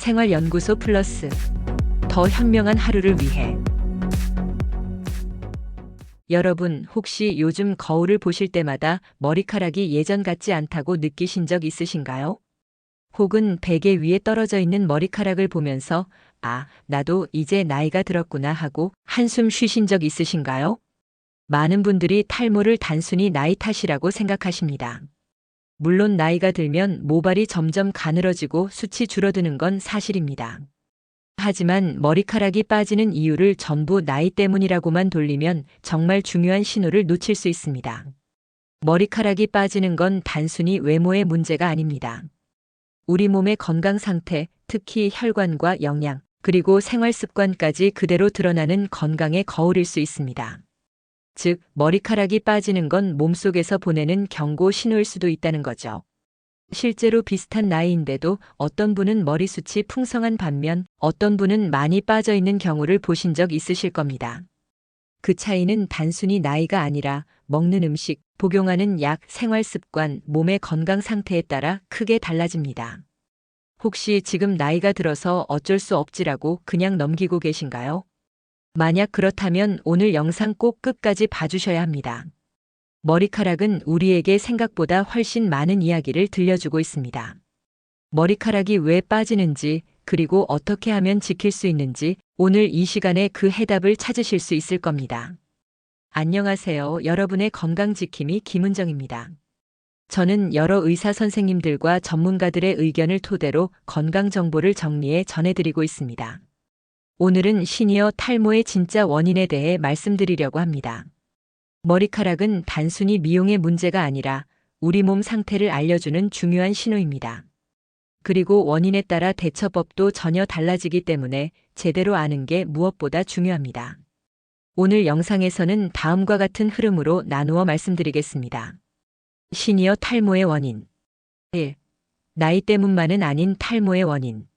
생활연구소 플러스 더 현명한 하루를 위해 여러분 혹시 요즘 거울을 보실 때마다 머리카락이 예전 같지 않다고 느끼신 적 있으신가요? 혹은 베개 위에 떨어져 있는 머리카락을 보면서 아, 나도 이제 나이가 들었구나 하고 한숨 쉬신 적 있으신가요? 많은 분들이 탈모를 단순히 나이 탓이라고 생각하십니다. 물론 나이가 들면 모발이 점점 가늘어지고 숱이 줄어드는 건 사실입니다. 하지만 머리카락이 빠지는 이유를 전부 나이 때문이라고만 돌리면 정말 중요한 신호를 놓칠 수 있습니다. 머리카락이 빠지는 건 단순히 외모의 문제가 아닙니다. 우리 몸의 건강 상태, 특히 혈관과 영양, 그리고 생활 습관까지 그대로 드러나는 건강의 거울일 수 있습니다. 즉, 머리카락이 빠지는 건 몸속에서 보내는 경고 신호일 수도 있다는 거죠. 실제로 비슷한 나이인데도 어떤 분은 머리숱이 풍성한 반면 어떤 분은 많이 빠져 있는 경우를 보신 적 있으실 겁니다. 그 차이는 단순히 나이가 아니라 먹는 음식, 복용하는 약, 생활 습관, 몸의 건강 상태에 따라 크게 달라집니다. 혹시 지금 나이가 들어서 어쩔 수 없지라고 그냥 넘기고 계신가요? 만약 그렇다면 오늘 영상 꼭 끝까지 봐주셔야 합니다. 머리카락은 우리에게 생각보다 훨씬 많은 이야기를 들려주고 있습니다. 머리카락이 왜 빠지는지, 그리고 어떻게 하면 지킬 수 있는지 오늘 이 시간에 그 해답을 찾으실 수 있을 겁니다. 안녕하세요. 여러분의 건강 지킴이 김은정입니다. 저는 여러 의사 선생님들과 전문가들의 의견을 토대로 건강 정보를 정리해 전해드리고 있습니다. 오늘은 시니어 탈모의 진짜 원인에 대해 말씀드리려고 합니다. 머리카락은 단순히 미용의 문제가 아니라 우리 몸 상태를 알려주는 중요한 신호입니다. 그리고 원인에 따라 대처법도 전혀 달라지기 때문에 제대로 아는 게 무엇보다 중요합니다. 오늘 영상에서는 다음과 같은 흐름으로 나누어 말씀드리겠습니다. 시니어 탈모의 원인 1. 나이 때문만은 아닌 탈모의 원인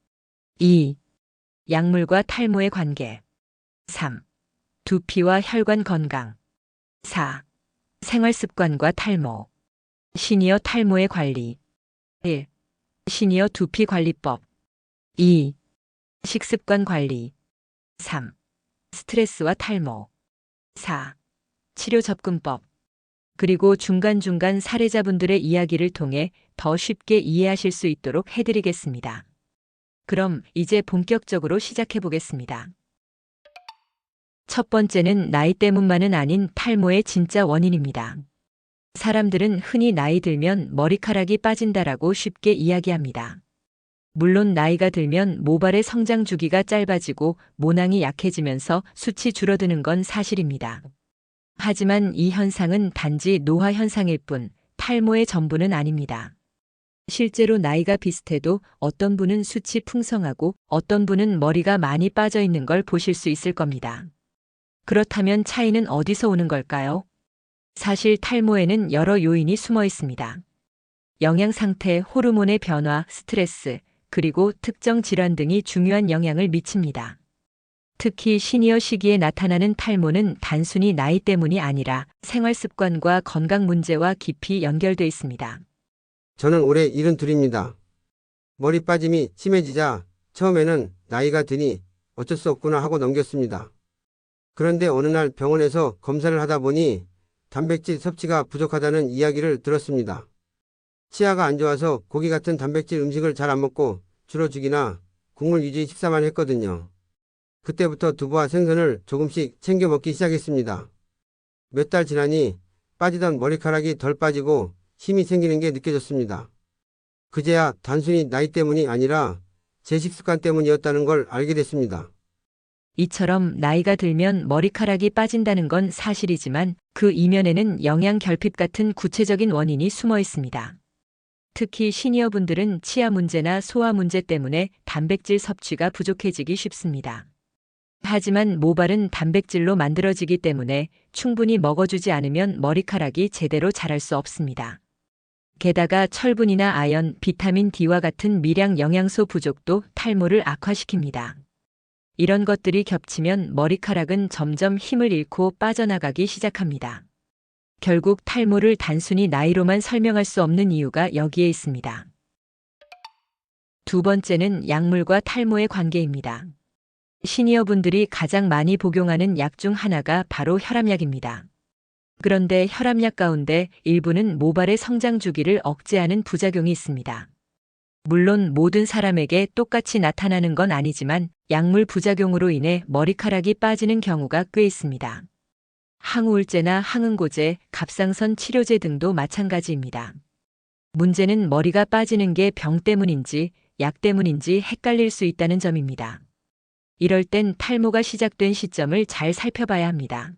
2. 약물과 탈모의 관계 3. 두피와 혈관 건강 4. 생활 습관과 탈모 시니어 탈모의 관리 1. 시니어 두피 관리법 2. 식습관 관리 3. 스트레스와 탈모 4. 치료 접근법 그리고 중간중간 사례자분들의 이야기를 통해 더 쉽게 이해하실 수 있도록 해드리겠습니다. 그럼 이제 본격적으로 시작해 보겠습니다. 첫 번째는 나이 때문만은 아닌 탈모의 진짜 원인입니다. 사람들은 흔히 나이 들면 머리카락이 빠진다라고 쉽게 이야기합니다. 물론 나이가 들면 모발의 성장 주기가 짧아지고 모낭이 약해지면서 숱이 줄어드는 건 사실입니다. 하지만 이 현상은 단지 노화 현상일 뿐 탈모의 전부는 아닙니다. 실제로 나이가 비슷해도 어떤 분은 숱이 풍성하고 어떤 분은 머리가 많이 빠져 있는 걸 보실 수 있을 겁니다. 그렇다면 차이는 어디서 오는 걸까요? 사실 탈모에는 여러 요인이 숨어 있습니다. 영양 상태, 호르몬의 변화, 스트레스, 그리고 특정 질환 등이 중요한 영향을 미칩니다. 특히 시니어 시기에 나타나는 탈모는 단순히 나이 때문이 아니라 생활 습관과 건강 문제와 깊이 연결돼 있습니다. 저는 올해 72입니다. 머리 빠짐이 심해지자 처음에는 나이가 드니 어쩔 수 없구나 하고 넘겼습니다. 그런데 어느 날 병원에서 검사를 하다 보니 단백질 섭취가 부족하다는 이야기를 들었습니다. 치아가 안 좋아서 고기 같은 단백질 음식을 잘 안 먹고 주로 죽이나 국물 위주의 식사만 했거든요. 그때부터 두부와 생선을 조금씩 챙겨 먹기 시작했습니다. 몇 달 지나니 빠지던 머리카락이 덜 빠지고 힘이 생기는 게 느껴졌습니다. 그제야 단순히 나이 때문이 아니라 제 식습관 때문이었다는 걸 알게 됐습니다. 이처럼 나이가 들면 머리카락이 빠진다는 건 사실이지만 그 이면에는 영양 결핍 같은 구체적인 원인이 숨어 있습니다. 특히 시니어분들은 치아 문제나 소화 문제 때문에 단백질 섭취가 부족해지기 쉽습니다. 하지만 모발은 단백질로 만들어지기 때문에 충분히 먹어주지 않으면 머리카락이 제대로 자랄 수 없습니다. 게다가 철분이나 아연, 비타민 D와 같은 미량 영양소 부족도 탈모를 악화시킵니다. 이런 것들이 겹치면 머리카락은 점점 힘을 잃고 빠져나가기 시작합니다. 결국 탈모를 단순히 나이로만 설명할 수 없는 이유가 여기에 있습니다. 두 번째는 약물과 탈모의 관계입니다. 시니어분들이 가장 많이 복용하는 약 중 하나가 바로 혈압약입니다. 그런데 혈압약 가운데 일부는 모발의 성장 주기를 억제하는 부작용이 있습니다. 물론 모든 사람에게 똑같이 나타나는 건 아니지만 약물 부작용으로 인해 머리카락이 빠지는 경우가 꽤 있습니다. 항우울제나 항응고제, 갑상선 치료제 등도 마찬가지입니다. 문제는 머리가 빠지는 게 병 때문인지 약 때문인지 헷갈릴 수 있다는 점입니다. 이럴 땐 탈모가 시작된 시점을 잘 살펴봐야 합니다.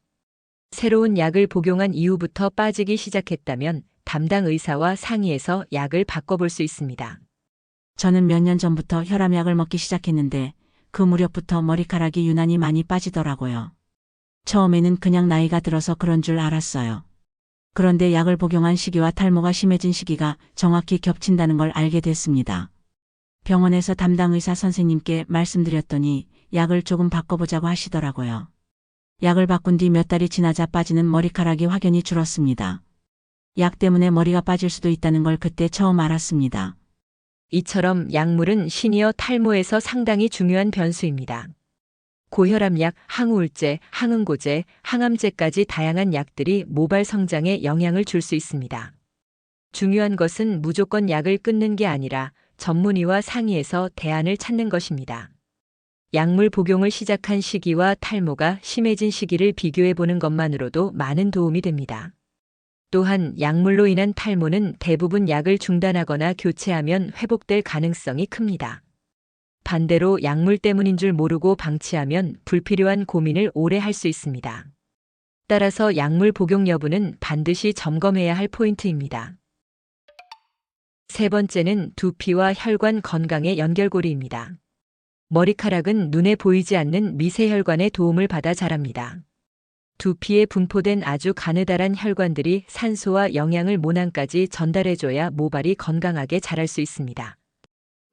새로운 약을 복용한 이후부터 빠지기 시작했다면 담당 의사와 상의해서 약을 바꿔볼 수 있습니다. 저는 몇 년 전부터 혈압약을 먹기 시작했는데 그 무렵부터 머리카락이 유난히 많이 빠지더라고요. 처음에는 그냥 나이가 들어서 그런 줄 알았어요. 그런데 약을 복용한 시기와 탈모가 심해진 시기가 정확히 겹친다는 걸 알게 됐습니다. 병원에서 담당 의사 선생님께 말씀드렸더니 약을 조금 바꿔보자고 하시더라고요. 약을 바꾼 뒤 몇 달이 지나자 빠지는 머리카락이 확연히 줄었습니다. 약 때문에 머리가 빠질 수도 있다는 걸 그때 처음 알았습니다. 이처럼 약물은 시니어 탈모에서 상당히 중요한 변수입니다. 고혈압약, 항우울제, 항응고제, 항암제까지 다양한 약들이 모발 성장에 영향을 줄 수 있습니다. 중요한 것은 무조건 약을 끊는 게 아니라 전문의와 상의해서 대안을 찾는 것입니다. 약물 복용을 시작한 시기와 탈모가 심해진 시기를 비교해 보는 것만으로도 많은 도움이 됩니다. 또한 약물로 인한 탈모는 대부분 약을 중단하거나 교체하면 회복될 가능성이 큽니다. 반대로 약물 때문인 줄 모르고 방치하면 불필요한 고민을 오래 할 수 있습니다. 따라서 약물 복용 여부는 반드시 점검해야 할 포인트입니다. 세 번째는 두피와 혈관 건강의 연결고리입니다. 머리카락은 눈에 보이지 않는 미세혈관의 도움을 받아 자랍니다. 두피에 분포된 아주 가느다란 혈관들이 산소와 영양을 모낭까지 전달해줘야 모발이 건강하게 자랄 수 있습니다.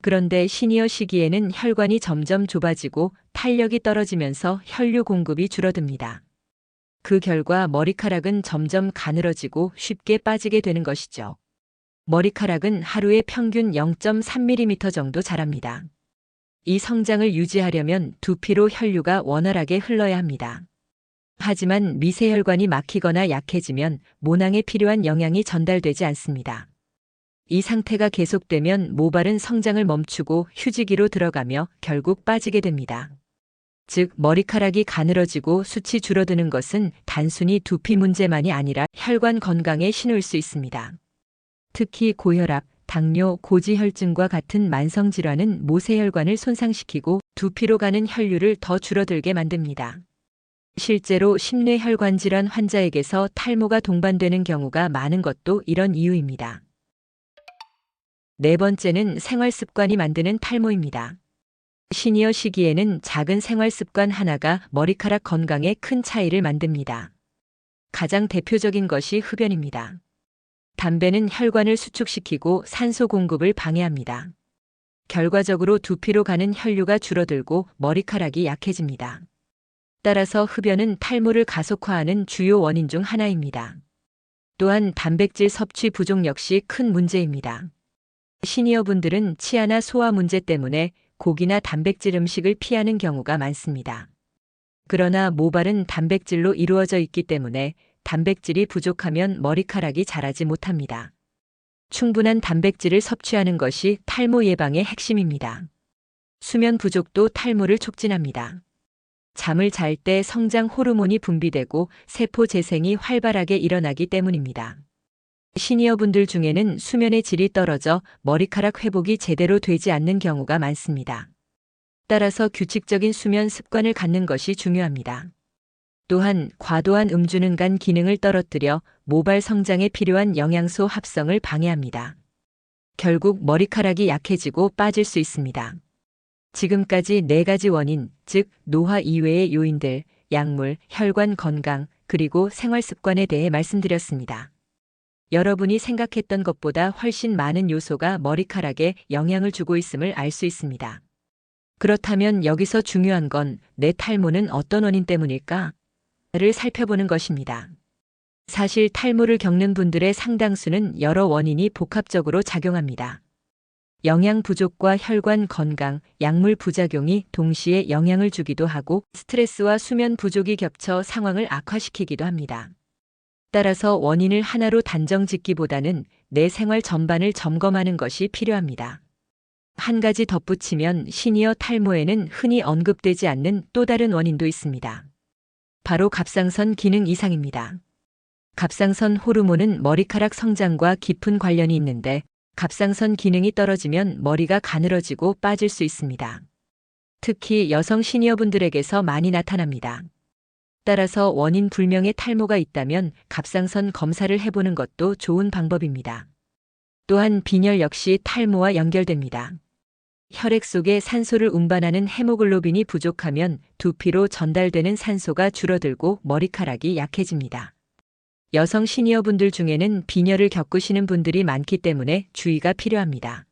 그런데 시니어 시기에는 혈관이 점점 좁아지고 탄력이 떨어지면서 혈류 공급이 줄어듭니다. 그 결과 머리카락은 점점 가늘어지고 쉽게 빠지게 되는 것이죠. 머리카락은 하루에 평균 0.3mm 정도 자랍니다. 이 성장을 유지하려면 두피로 혈류가 원활하게 흘러야 합니다. 하지만 미세혈관이 막히거나 약해지면 모낭에 필요한 영양이 전달되지 않습니다. 이 상태가 계속되면 모발은 성장을 멈추고 휴지기로 들어가며 결국 빠지게 됩니다. 즉, 머리카락이 가늘어지고 숱이 줄어드는 것은 단순히 두피 문제만이 아니라 혈관 건강에 신호일 수 있습니다. 특히 고혈압, 당뇨, 고지혈증과 같은 만성 질환은 모세혈관을 손상시키고 두피로 가는 혈류를 더 줄어들게 만듭니다. 실제로 심뇌혈관 질환 환자에게서 탈모가 동반되는 경우가 많은 것도 이런 이유입니다. 네 번째는 생활 습관이 만드는 탈모입니다. 시니어 시기에는 작은 생활 습관 하나가 머리카락 건강에 큰 차이를 만듭니다. 가장 대표적인 것이 흡연입니다. 담배는 혈관을 수축시키고 산소 공급을 방해합니다. 결과적으로 두피로 가는 혈류가 줄어들고 머리카락이 약해집니다. 따라서 흡연은 탈모를 가속화하는 주요 원인 중 하나입니다. 또한 단백질 섭취 부족 역시 큰 문제입니다. 시니어분들은 치아나 소화 문제 때문에 고기나 단백질 음식을 피하는 경우가 많습니다. 그러나 모발은 단백질로 이루어져 있기 때문에 단백질이 부족하면 머리카락이 자라지 못합니다. 충분한 단백질을 섭취하는 것이 탈모 예방의 핵심입니다. 수면 부족도 탈모를 촉진합니다. 잠을 잘 때 성장 호르몬이 분비되고 세포 재생이 활발하게 일어나기 때문입니다. 시니어분들 중에는 수면의 질이 떨어져 머리카락 회복이 제대로 되지 않는 경우가 많습니다. 따라서 규칙적인 수면 습관을 갖는 것이 중요합니다. 또한 과도한 음주는 간 기능을 떨어뜨려 모발 성장에 필요한 영양소 합성을 방해합니다. 결국 머리카락이 약해지고 빠질 수 있습니다. 지금까지 네 가지 원인, 즉 노화 이외의 요인들, 약물, 혈관 건강, 그리고 생활 습관에 대해 말씀드렸습니다. 여러분이 생각했던 것보다 훨씬 많은 요소가 머리카락에 영향을 주고 있음을 알 수 있습니다. 그렇다면 여기서 중요한 건 내 탈모는 어떤 원인 때문일까? 를 살펴보는 것입니다. 사실 탈모를 겪는 분들의 상당수는 여러 원인이 복합적으로 작용합니다. 영양 부족과 혈관 건강, 약물 부작용이 동시에 영향을 주기도 하고 스트레스와 수면 부족이 겹쳐 상황을 악화시키기도 합니다. 따라서 원인을 하나로 단정 짓기보다는 내 생활 전반을 점검하는 것이 필요합니다. 한 가지 덧붙이면 시니어 탈모에는 흔히 언급되지 않는 또 다른 원인도 있습니다. 바로 갑상선 기능 이상입니다. 갑상선 호르몬은 머리카락 성장과 깊은 관련이 있는데 갑상선 기능이 떨어지면 머리가 가늘어지고 빠질 수 있습니다. 특히 여성 시니어분들에게서 많이 나타납니다. 따라서 원인 불명의 탈모가 있다면 갑상선 검사를 해보는 것도 좋은 방법입니다. 또한 빈혈 역시 탈모와 연결됩니다. 혈액 속에 산소를 운반하는 헤모글로빈이 부족하면 두피로 전달되는 산소가 줄어들고 머리카락이 약해집니다. 여성 시니어분들 중에는 빈혈을 겪으시는 분들이 많기 때문에 주의가 필요합니다.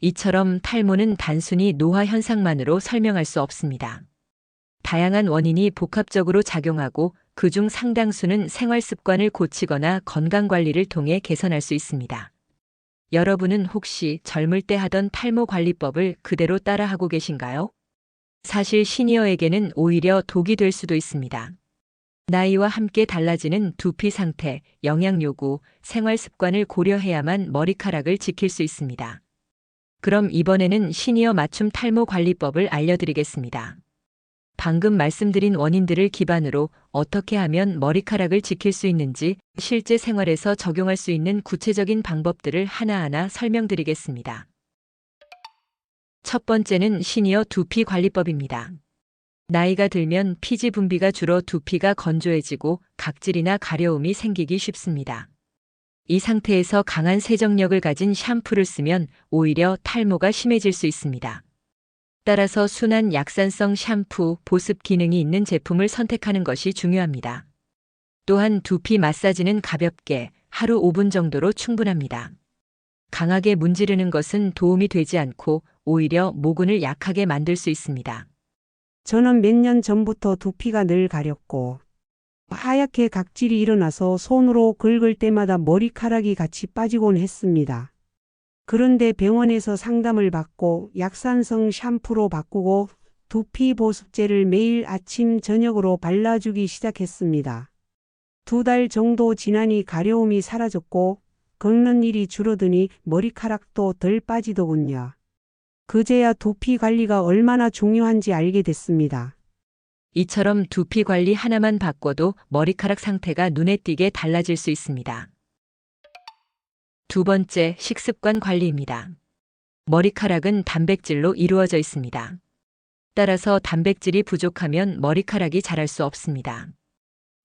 이처럼 탈모는 단순히 노화 현상만으로 설명할 수 없습니다. 다양한 원인이 복합적으로 작용하고 그중 상당수는 생활 습관을 고치거나 건강 관리를 통해 개선할 수 있습니다. 여러분은 혹시 젊을 때 하던 탈모 관리법을 그대로 따라하고 계신가요? 사실 시니어에게는 오히려 독이 될 수도 있습니다. 나이와 함께 달라지는 두피 상태, 영양 요구, 생활 습관을 고려해야만 머리카락을 지킬 수 있습니다. 그럼 이번에는 시니어 맞춤 탈모 관리법을 알려드리겠습니다. 방금 말씀드린 원인들을 기반으로 어떻게 하면 머리카락을 지킬 수 있는지 실제 생활에서 적용할 수 있는 구체적인 방법들을 하나하나 설명드리겠습니다. 첫 번째는 시니어 두피 관리법입니다. 나이가 들면 피지 분비가 줄어 두피가 건조해지고 각질이나 가려움이 생기기 쉽습니다. 이 상태에서 강한 세정력을 가진 샴푸를 쓰면 오히려 탈모가 심해질 수 있습니다. 따라서 순한 약산성 샴푸, 보습 기능이 있는 제품을 선택하는 것이 중요합니다. 또한 두피 마사지는 가볍게 하루 5분 정도로 충분합니다. 강하게 문지르는 것은 도움이 되지 않고 오히려 모근을 약하게 만들 수 있습니다. 저는 몇 년 전부터 두피가 늘 가렵고 하얗게 각질이 일어나서 손으로 긁을 때마다 머리카락이 같이 빠지곤 했습니다. 그런데 병원에서 상담을 받고 약산성 샴푸로 바꾸고 두피 보습제를 매일 아침 저녁으로 발라주기 시작했습니다. 두 달 정도 지나니 가려움이 사라졌고 긁는 일이 줄어드니 머리카락도 덜 빠지더군요. 그제야 두피 관리가 얼마나 중요한지 알게 됐습니다. 이처럼 두피 관리 하나만 바꿔도 머리카락 상태가 눈에 띄게 달라질 수 있습니다. 두 번째, 식습관 관리입니다. 머리카락은 단백질로 이루어져 있습니다. 따라서 단백질이 부족하면 머리카락이 자랄 수 없습니다.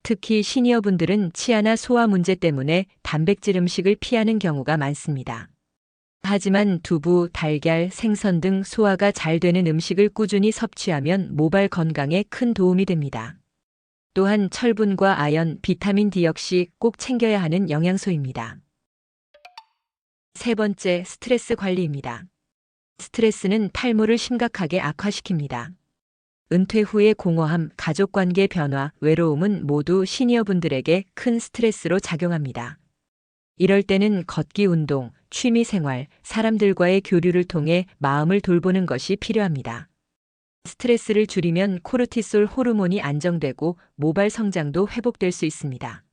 특히 시니어분들은 치아나 소화 문제 때문에 단백질 음식을 피하는 경우가 많습니다. 하지만 두부, 달걀, 생선 등 소화가 잘 되는 음식을 꾸준히 섭취하면 모발 건강에 큰 도움이 됩니다. 또한 철분과 아연, 비타민 D 역시 꼭 챙겨야 하는 영양소입니다. 세 번째, 스트레스 관리입니다. 스트레스는 탈모를 심각하게 악화시킵니다. 은퇴 후의 공허함, 가족 관계 변화, 외로움은 모두 시니어분들에게 큰 스트레스로 작용합니다. 이럴 때는 걷기 운동, 취미 생활, 사람들과의 교류를 통해 마음을 돌보는 것이 필요합니다. 스트레스를 줄이면 코르티솔 호르몬이 안정되고 모발 성장도 회복될 수 있습니다.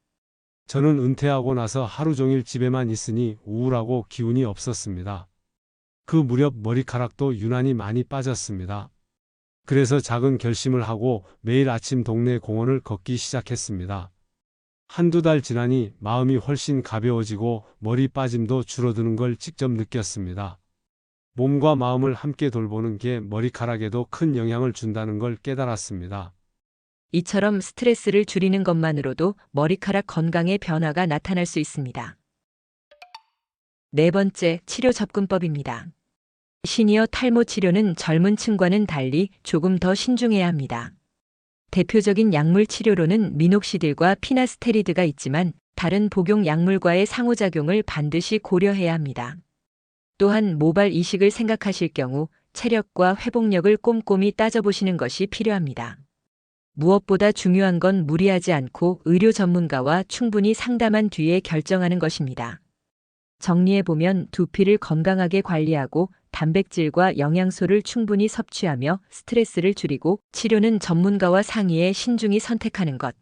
저는 은퇴하고 나서 하루 종일 집에만 있으니 우울하고 기운이 없었습니다. 그 무렵 머리카락도 유난히 많이 빠졌습니다. 그래서 작은 결심을 하고 매일 아침 동네 공원을 걷기 시작했습니다. 한두 달 지나니 마음이 훨씬 가벼워지고 머리 빠짐도 줄어드는 걸 직접 느꼈습니다. 몸과 마음을 함께 돌보는 게 머리카락에도 큰 영향을 준다는 걸 깨달았습니다. 이처럼 스트레스를 줄이는 것만으로도 머리카락 건강에 변화가 나타날 수 있습니다. 네 번째, 치료 접근법입니다. 시니어 탈모 치료는 젊은 층과는 달리 조금 더 신중해야 합니다. 대표적인 약물 치료로는 미녹시딜과 피나스테리드가 있지만 다른 복용 약물과의 상호작용을 반드시 고려해야 합니다. 또한 모발 이식을 생각하실 경우 체력과 회복력을 꼼꼼히 따져보시는 것이 필요합니다. 무엇보다 중요한 건 무리하지 않고 의료 전문가와 충분히 상담한 뒤에 결정하는 것입니다. 정리해보면 두피를 건강하게 관리하고 단백질과 영양소를 충분히 섭취하며 스트레스를 줄이고 치료는 전문가와 상의해 신중히 선택하는 것.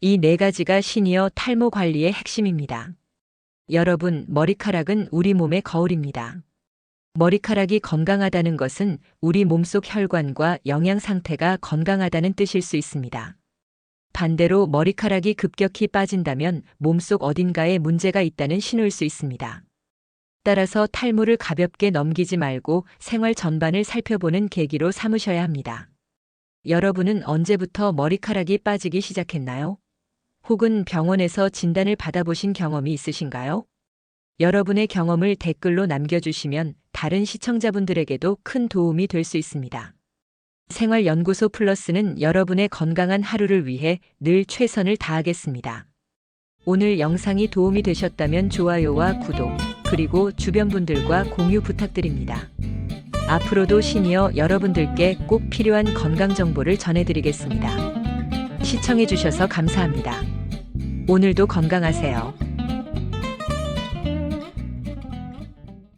이 네 가지가 시니어 탈모 관리의 핵심입니다. 여러분, 머리카락은 우리 몸의 거울입니다. 머리카락이 건강하다는 것은 우리 몸속 혈관과 영양 상태가 건강하다는 뜻일 수 있습니다. 반대로 머리카락이 급격히 빠진다면 몸속 어딘가에 문제가 있다는 신호일 수 있습니다. 따라서 탈모를 가볍게 넘기지 말고 생활 전반을 살펴보는 계기로 삼으셔야 합니다. 여러분은 언제부터 머리카락이 빠지기 시작했나요? 혹은 병원에서 진단을 받아보신 경험이 있으신가요? 여러분의 경험을 댓글로 남겨주시면 다른 시청자분들에게도 큰 도움이 될 수 있습니다. 생활연구소 플러스는 여러분의 건강한 하루를 위해 늘 최선을 다하겠습니다. 오늘 영상이 도움이 되셨다면 좋아요와 구독, 그리고 주변 분들과 공유 부탁드립니다. 앞으로도 시니어 여러분들께 꼭 필요한 건강 정보를 전해드리겠습니다. 시청해주셔서 감사합니다. 오늘도 건강하세요.